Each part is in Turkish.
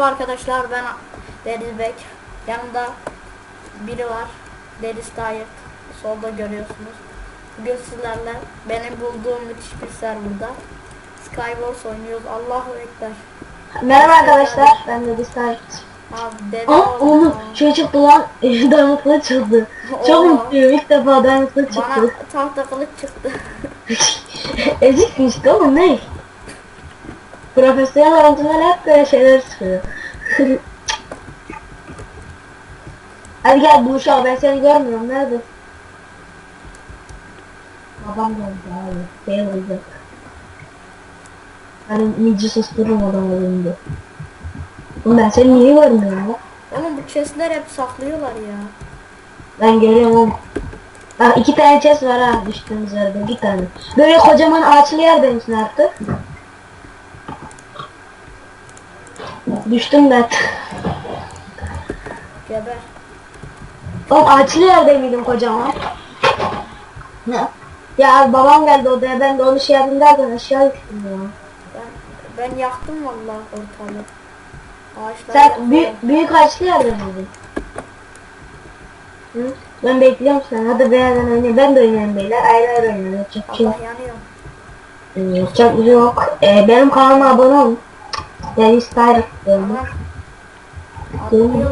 Merhaba arkadaşlar ben Deniz Bek. Yanımda biri var. Deniz Tayyip. Solda görüyorsunuz. Bugün sizlerle benim bulduğum müthiş bir serverda Skywars oynuyoruz. Allahu Ekber. Merhaba arkadaşlar, ben de Distar. Abi Aa oğlum şey çıktı lan, dayanıklı çıktı. Çok mutluyum, ilk defa Bana çıktı. tahta kılıç çıktı. Eziksin işte oğlum ne? Profesyonel oyuncular hep böyle şeyler çıkıyor. Hadi gel buluşalım, ben seni görmüyorum, nerede? Babam geldi abi, fail olacak. Hani nici sustururum adam olunca. Oğlum ben seni niye görmüyorum ya? Oğlum bu chestler hep saklıyorlar ya. Ben görüyorum oğlum. Ha, iki tane chest var ha düştüğümüz yerde iki tane. Böyle kocaman ağaçlı yerdesin artık. Düştüm ben. Geber. Oğlum ağaçlı yerde miydim kocaman? Ne? Ya babam geldi odaya ben de onu şey yapayım derken aşağı düştüm ya. Ben ben yaktım vallahi ortalığı. Ağaçlar Sen büyük, büyük ağaçlı yerde miydin? Hı? Ben bekliyorum seni. Hadi beylerden oynayalım. Ben de oynayayım beyler. Ayrı ayrı oynayalım. Yapacak bir şey Allah yok. yanıyor. Yapacak bir şey yok. Ee, benim kanalıma abone olun. Star diyorum. Tamam. Değil mi?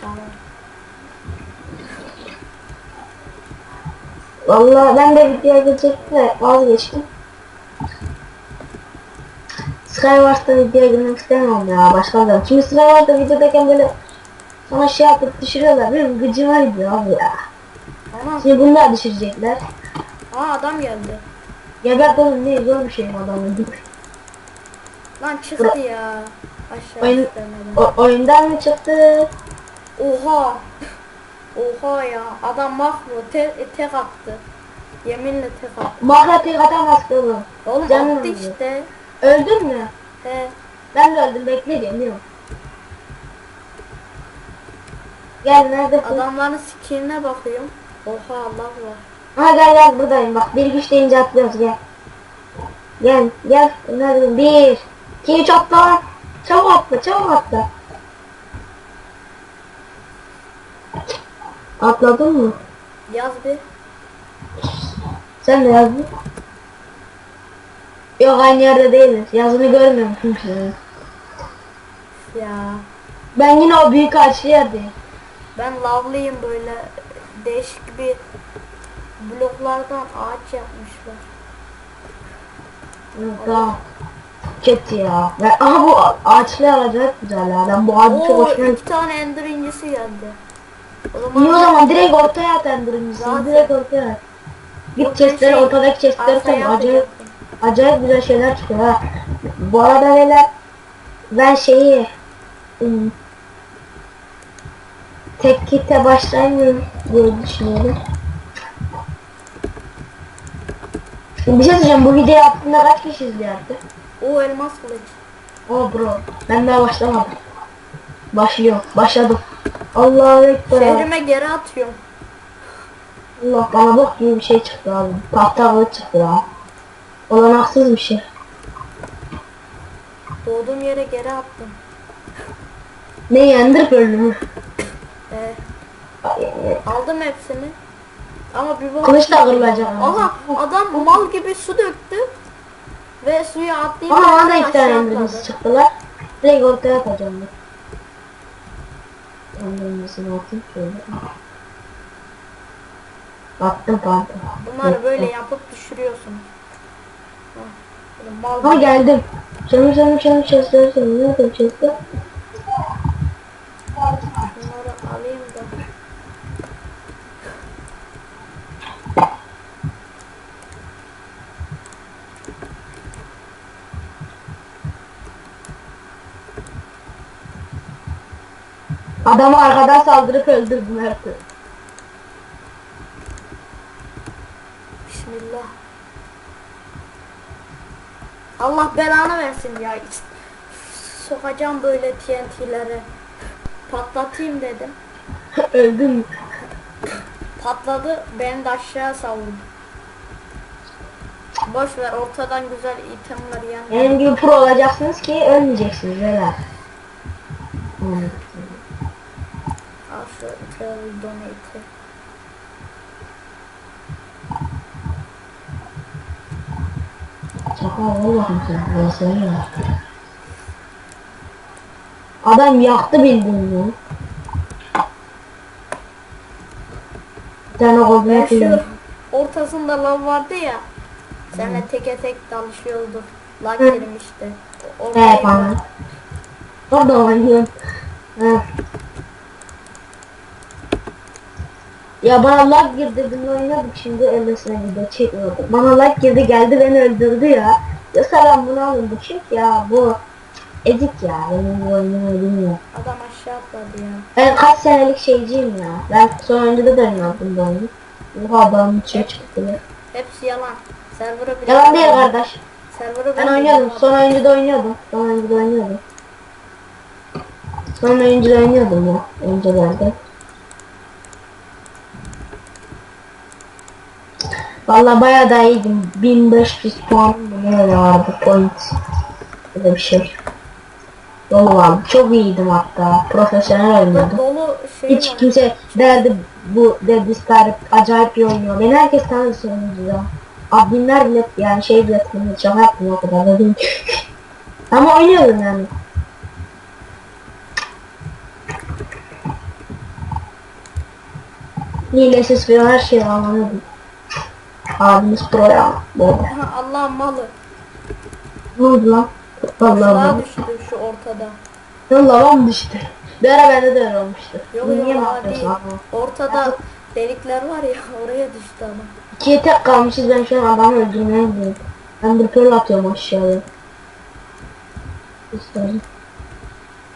Tamam. Vallahi ben de videoya girecektim de vazgeçtim. Skywars'ta videoya girmek istemiyorum ya başka zaman. Şimdi Skywars'ta videodayken böyle sana şey yapıp düşürüyorlar. Benim gıcıma gidiyor abi ya. Ana. Şimdi bunu da düşürecekler. Aa adam geldi. Gebert oğlum ne zor bir şey mi adamın dur. Lan çıktı ya. Aşağı Oyun, o, oyundan mı çıktı? Oha. Oha ya. Adam mahvu te tek attı. Yeminle tek attı. Mahra tek atamaz ki oğlum. Oğlum Canım attı acıyor. işte. Öldün mü? He. Ben de öldüm bekle geliyorum. Gel neredesin? Adamların skinine bakıyorum. Oha Allah var. Ha gel gel buradayım bak. Bir güç deyince atlıyoruz gel. Gel gel. Neredesin? Bir. iki üç atla. Çabuk atla çabuk atla. Atladın mı? Yaz bir. Sen de yazdın. Yok aynı yerde değiliz. Yazını görmüyorum çünkü. Ya. Ben yine o büyük ağaçlı yerdeyim. Ben lavlıyım böyle değişik bir bloklardan ağaç yapmışlar. Tamam. Kötü ya. Ve aha bu a- ağaçlı acayip güzel ya. Ben bu ağacı çok hoşuma iki tane ender incisi geldi. O zaman İyi o zaman direkt ortaya at endirincisi. Zaten. Direkt ortaya at. Git Ortaya chestleri şey, ortadaki chestleri arkaya koy. Acayip, acayip güzel şeyler çıkıyor ha. Bu arada beyler ben şeyi ım, tek kite başlayayım diye düşünüyorum. Bir şey söyleyeceğim bu videoyu attığında kaç kişi izliyor artık? O elmas kılıç. Oh bro ben daha başlamadım. Başlıyor. Başladım. Allahu Ekber. Şehrime geri atıyorum. Allah bana bok gibi bir şey çıktı abi. Tahta kılıç çıktı ya. Olanaksız bir şey. Doğduğum yere geri attım. Ne yendir bölümü? Ee, aldım hepsini. Ama bir bak. Kılıç da kırılacak. Aha adam mal gibi su döktü. Ve suya atlayıp Ama bana da iki tane atladı. çıktılar. Direkt ortaya atacağım ben. Endirimizini atayım şöyle. Attım kanka. Bunları böyle yapıp düşürüyorsun. Ha, mal Ha geldim. Canım canım canım chestleri canım. Nerede chestler? Adamı arkadan saldırıp öldürdüm artık. Bismillah. Allah belanı versin ya. Sokacağım böyle TNT'leri. Patlatayım dedim. Öldüm. Patladı, beni de aşağı savurdu. Boş ver ortadan güzel itemler yan. Benim gibi pro olacaksınız ki ölmeyeceksiniz beyler. Hmm. Travel donate'i. Çakal Allah'ım sen. Ben söylüyorum. Adam yaktı bildiğin ya. Bir tane kullanıyor. ortasında lav vardı ya. Seninle teke tek dalışıyorduk. Lag girmişti. O- orayı- He bana. Orada oynuyorum. Ya bana lag girdi biz oynadık şimdi ellesine video çekmiyorduk. Bana lag girdi geldi beni öldürdü ya. Yoksa ben bunu bu şey ya bu ezik ya benim bu oyunumu bilmiyor. Adam aşağı atladı ya. Ben kaç senelik şeyciyim ya. Ben son oyunda da oynadım bu oyunu. Bu adamın içine çıktı ya. Hepsi yalan. Server'ı bile Yalan değil kardeş. Server'ı Ben oynuyordum. Son oyunda da oynuyordum. Son oyunda da oynuyordum. Son oyunda da oynuyordum ya. Öncelerde. Vallahi bayağı da iyiydim. 1500 puan ne vardı point. Öyle bir şey. Dolu vardı. Çok iyiydim hatta. Profesyonel oynuyordum. dolu şey Hiç var. kimse derdi bu dedi Star acayip iyi oynuyor. Beni herkes tanıdı sonuncuda. Adminler bile yani şey bile tanıdı. Şaka yaptım o kadar da değil. Ama oynuyorum yani. Hilesiz falan her şeyi anladım. Abimiz pro ya. Allah malı. Ne oldu lan? Vallahi bu. düştü şu ortada. Lan lavam düştü. Bir ara bende de öyle olmuştu. Yok niye yok abi? Ortada delikler var ya oraya düştü adam. İkiye tek kalmışız ben şu an adamı öldürmeye gidiyorum. Ben bir pearl atıyorum aşağıya. İstedim.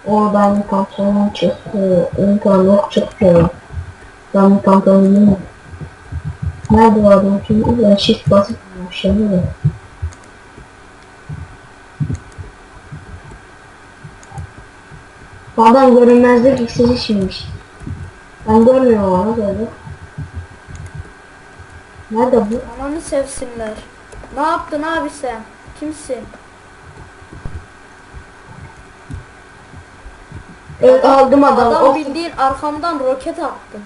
Oradan pantolon çıktı. İmkan yok çıktı. Ben bu pantolonu. Nerede o adam şimdi? Ben shift basıp aşağıya da. Bu adam görünmezlik iksiri içmiş. Ben görmüyorum onu böyle. Nerede bu? Ananı sevsinler. Ne yaptın abi sen? Kimsin? Evet, aldım adamı. Adam Of, bildiğin arkamdan roket attı.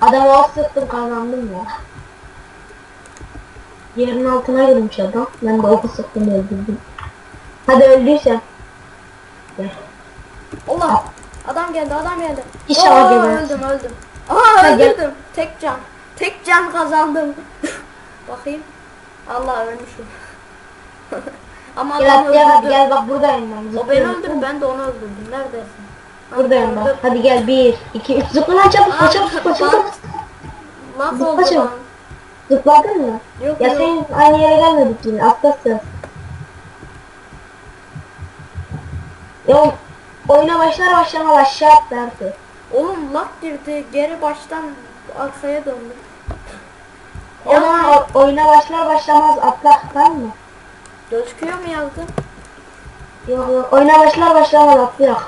Adamı of sıktım kazandım ya. Yerin altına girmiş adam. Ben de sıktım öldürdüm. Hadi öldüysen. Gel. Allah! Adam geldi, adam geldi. İnşallah Oo, gebersin. Öldüm, öldüm. Aa Ha, gel. öldürdüm. Tek can. Tek can kazandım. Bakayım. Allah ölmüşüm. Ama Gel hadi gel, hadi gel bak buradayım ben. O beni öldürdü, ben de onu öldürdüm. Neredesin? Buradayım bak. Hadi gel bir, iki, üç. Zıpla lan çabuk, Aa, çabuk, zıpla, çabuk. Laf Zıpla çabuk. Zıpladın mı? Yok Ya yok. senin aynı yere gelmedik yine. Atlasın. Ya oyuna başlar başlamaz aşağı at derdi. Oğlum laf girdi. Geri baştan arkaya zaman o- oyuna başlar başlamaz atla tamam mı? Gözüküyor mu yazdın? Yok yok. Oyuna başlar başlamaz atlayak.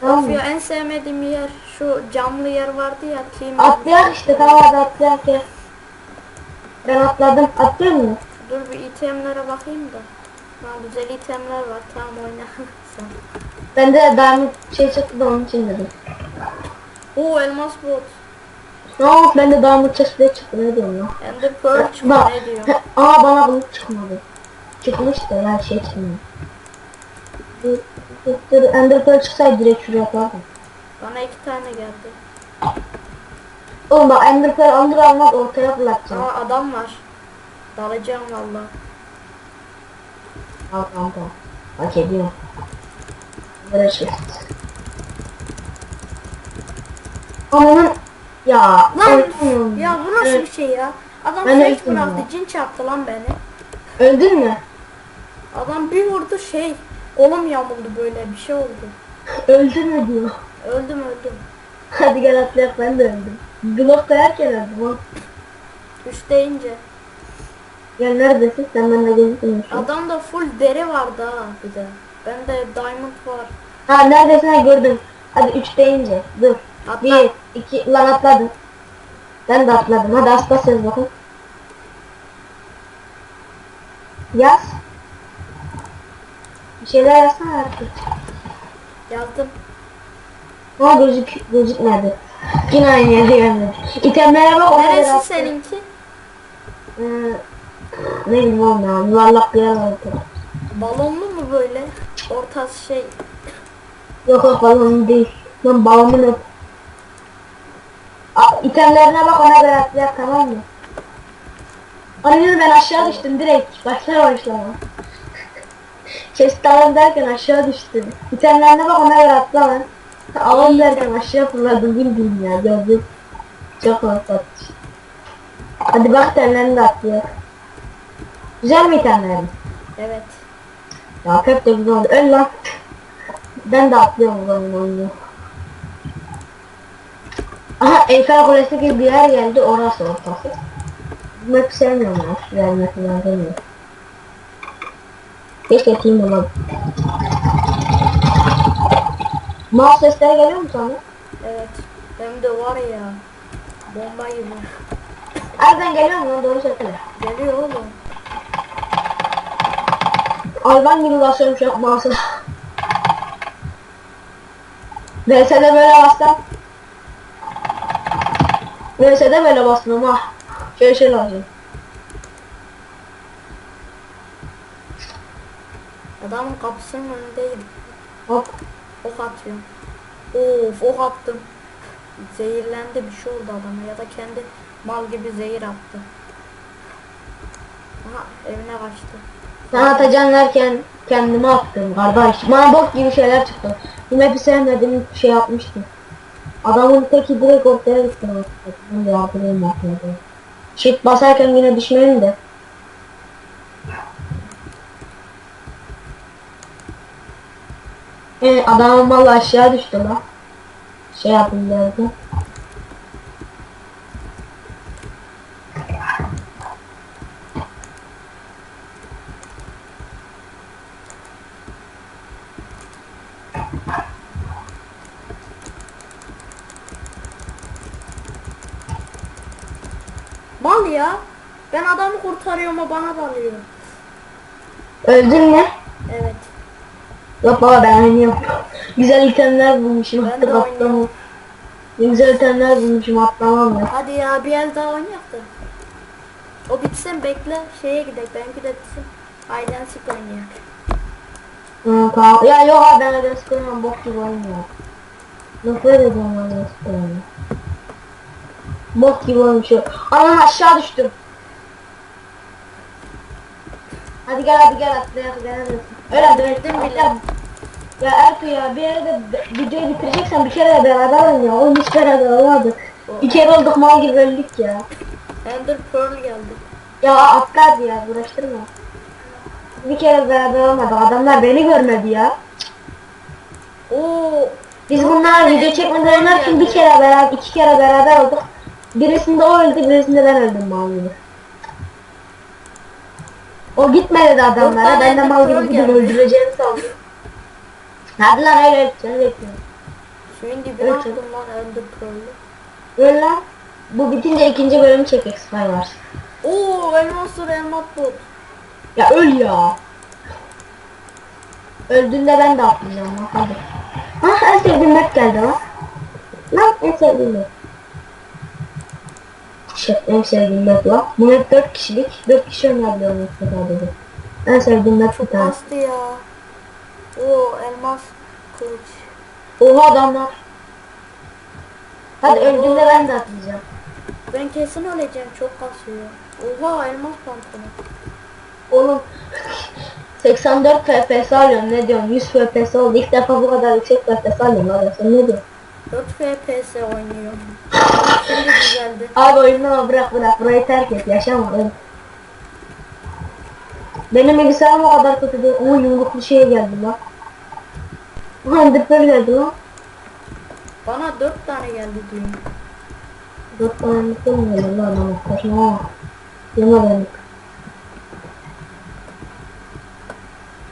Tamam Of mı? ya en sevmediğim yer şu camlı yer vardı ya. Kim Atlayak işte tamam hadi atlayak ya. Ben atladım. Atlıyor mu? Dur bir itemlere bakayım da. Ha, güzel itemler var. Tamam oyna. Sen. Bende de diamond şey çıktı da onun için dedim. Oo elmas bot. Ne oldu? Bende diamond chest plate çıktı ne diyorum lan? Ender pearl çıktı ne diyor. Aa bana bunu çıkmadı. Çıkmış da her şey çıkmıyor. Dur. Ender Pearl çıksaydı direkt şuraya koyardım. Bana iki tane geldi. Oğlum bak Ender Pearl alır almaz ortaya fırlatacağım. Aa adam var. Dalacağım valla. Al kanka. Hak ediyor. Şey. Ananın ya. Lan öldüm. ya bu nasıl bir şey ya? Adam Ben öldüm bıraktı. ya. Cin çarptı lan beni. Öldün mü? Adam bir vurdu şey. Kolum yamuldu böyle bir şey oldu. Öldün mü diyor. Öldüm öldüm. Hadi gel atlayak ben de öldüm. Blok koyarken öldüm. oğlum. Üç deyince. Gel neredesin? Sen benimle gözükmüyorsun. Adamda full deri vardı ha bir de. Bende diamond var. Ha neredesin? Ha gördüm. Hadi 3 deyince. Dur. Atla. 1, 2, lan atladım. Ben de atladım. Hadi atla sen bakın. Yaz. Bir şeyler yazsana artık. Yazdım. Ama gözük, gözükmedi. Yine aynı yere gelmedi. İtemlere bak ona Neresi attım. seninki? Ee, ne bileyim oğlum ya. Yuvarlak bir yer vardı. Balonlu mu böyle? Ortası şey. Yok yok balon değil. Ben balonum yok. İtemlerine bak ona göre atlayak tamam mı? Anne ben aşağı düştüm direkt. Başlar başlama. Chest alalım derken aşağı düştüm. İtemlerine bak ona göre atla lan. Alalım derken aşağı fırladım bildiğin ya gördüm. Çok korkutmuş. Hadi bak itemlerini de atlayak. Güzel mi itemlerin? Evet. Ya pek de güzel oldu. Öl lan. Ben de atlıyorum bu oyunu oyunu. Aha Eyfel Kulesi gibi bir yer geldi orası ortası. Bu map'i sevmiyorum ya. Ben sevmiyorum. Keşke team olmadı. Mouse sesleri geliyor mu sana? Evet. Hem de var ya. Bomba gibi. Nereden geliyor mu lan doğru söyle. Geliyor oğlum. Hayvan gibi basıyorum şu an mouse'a. VS'de böyle bassam. VS'de böyle bastım ha. Şöyle şey lazım. Adamın kapısının önündeyim. Hop. Ok atıyorum. Of ok attım. Zehirlendi bir şey oldu adama ya da kendi mal gibi zehir attı. Aha evine kaçtı. Sen atacaksın derken kendime attım kardeş. Bana bok gibi şeyler çıktı. Bu map'i sevmedim şey yapmıştım. Adamın teki direkt ortaya gitti. Ben de yapayım yapmadım. Shit basarken yine düşmeyin de. Evet adamın malı aşağı düştü lan. Şey yapayım derken. Mal ya. Ben adamı kurtarıyorum o bana dalıyor. Öldün mü? Yok baba ben oynuyorum. Güzel itemler bulmuşum Ben de atlamam. oynuyorum. Güzel itemler bulmuşum atlamam ya. Hadi ya bir el daha oynayak da. O bitsin bekle şeye gidelim benimki de bitsin. Ayden sik oynayak. Tamam. Ya yok abi ben öyle sıkılmam bok gibi oynuyor. Nefret ediyorum öyle sıkılmam. Bok gibi oymuş o. Anam aşağı düştüm. Hadi gel hadi gel atlayak gel hadi. Öyle Öldüm bile. Ya Ertuğ ya bir yerde videoyu bitireceksen bir kere de beraber oyna. Oğlum hiç beraber olmadı. Bir kere olduk mal gibi öldük ya. Ender Pearl geldi. Ya atla hadi ya uğraştırma. Bir kere beraber olmadı. Adamlar beni görmedi ya. Oo. Biz bunlar video en çekmeden oynarken bir kere beraber, iki kere beraber olduk. Birisinde o öldü, birisinde ben öldüm mal gibi. O gitmedi de adamlara. Ben de mal gibi gidip geldi. öldüreceğini sandım. Hadi lan öyle öyle seni bekliyorum. Suyun dibine Evet. attım lan Ender Pearl'ü. Öl lan. Bu bitince ikinci bölümü çekek Skywars. Oo elmasır elmas bot. Ya öl ya. Öldüğünde ben de atlayacağım lan hadi. Ha en sevdiğim map geldi lan. Lan en sevdiğim map. Şey, en sevdiğim map lan. Bu map 4 kişilik. 4 kişi oynayabiliyor map'te sadece. En sevdiğim map bu tane. Bastı ya. Oo elmas kılıç. Oha adamlar. Hadi Oo. öldüğünde ben de atlayacağım. Ben kesin öleceğim çok kasıyor. Oha elmas pantolon. Oğlum 84 FPS alıyorum ne diyorsun 100 FPS oldu ilk defa bu kadar yüksek FPS alıyorum lan sen ne diyorsun 4 FPS oynuyor. Şimdi düzeldi. Abi oyunu bırak bırak burayı terk et yaşama. Benim bilgisayarım o kadar kötü değil ama yumruklu şey geldi lan Ulan dipler geldi lan Bana 4 tane geldi duyun. Dört tane yumruklu mu geldi lan ama saçma Yama benim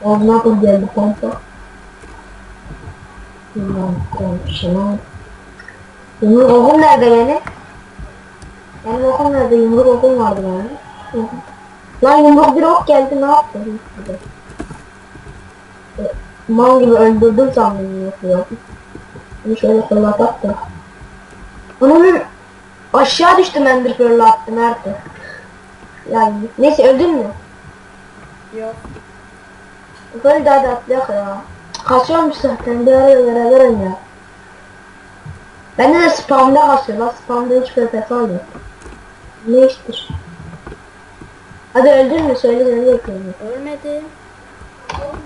Oğlum nasıl geldi pompa bir şey lan Yumruk okum nerede benim? Benim okum nerede? Yumruk okum vardı benim. Hı hı. Lan yumruk bir ok geldi ne yaptın? E, Mal gibi öldürdüm sandım yumruklu ya. Bunu şöyle fırlatak da. Onun aşağı düştüm Ender Pearl'ı attım artık. Yani neyse öldün mü? Yok. Böyle daha da atlayak ya. Kasıyormuş zaten bir araya beraber oynuyor. Bende de spamda kasıyor lan spamda hiç PPF oluyor. Ne iştir? Hadi öldün mü söyle seni bekliyorum. Ölmedi.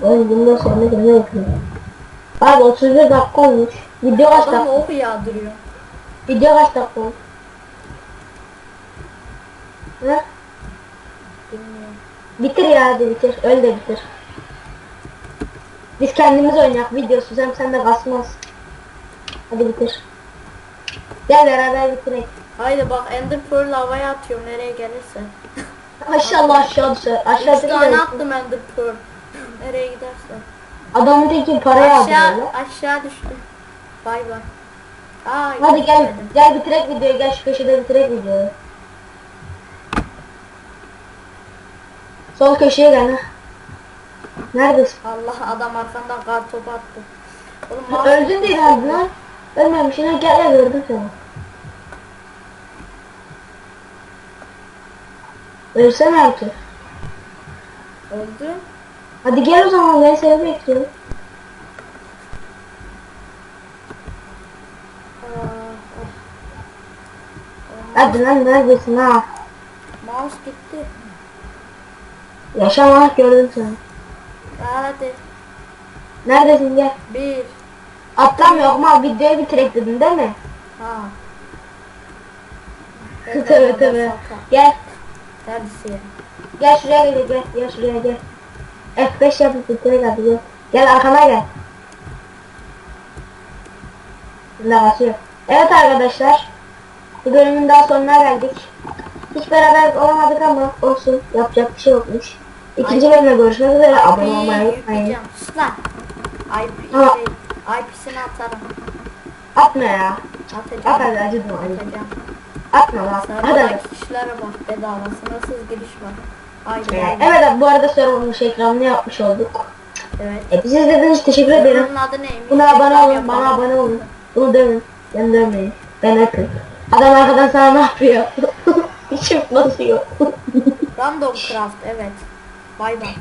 Oğlum bundan sonra seni bekliyorum. Abi 31 dakika olmuş. Video kaç Adam dakika? ok yağdırıyor. Video kaç dakika olmuş? Ha? Bilmiyorum. Bitir ya hadi bitir. Öl de bitir. Biz kendimiz oynayak videosu hem sen de kasmaz. Hadi bitir. Gel beraber bitirek. Haydi bak Ender Pearl havaya atıyorum nereye gelirse. Aşağı aşağı düşer. Aşağı Üç tane düşer. attım Ender Pearl. Nereye giderse. Adamın teki parayı aldı Aşağı, aşağı düştü. Bay bay. Aa, Hadi gel gitmedim. gel bitirek videoyu gel şu köşede bitirek videoyu. Sol köşeye gel ha. Neredesin? Allah adam arkandan kar topu attı. Oğlum Öldün değil herhalde lan. Ölmemişsin gel gel gördüm seni. Ölsene artık. Öldü. Hadi gel o zaman ben seni bekliyorum. Hadi lan neredesin ha? Mouse gitti. Yaşamak gördüm seni. Hadi. Neredesin gel. Bir. Atlamıyor ama videoyu bitirek dedin değil mi? Ha. Tabii tabii. Gel. Neredesin? Gel şuraya gel gel. Gel şuraya gel. F5 yapıp bitirek hadi gel. Gel arkana gel. Şimdi basıyor. Evet arkadaşlar. Bir bölümün daha sonuna geldik. Hiç beraber olamadık ama olsun. Yapacak bir şey yokmuş. İkinci bölümde görüşmek üzere. Abone olmayı unutmayın. Sus lan. IP'sini atarım. Atma ya. Atacağım. At hadi acıdım acıdım. Atacağım. Atma lan. Hadi kişilere bak bedava. Sınırsız giriş var. Haydi. Ee, haydi. Evet abi bu arada server'ın ekranını yapmış olduk. Evet. E, bizi izlediğiniz için teşekkür ederim. Bunun adı neymiş? Buna abone olun, bana abone olun. Bunu dövün. Ben dövmeyin. Ben yapayım. Adam arkadan sana ne yapıyor? İçim basıyor. Random Craft evet. Bay bay.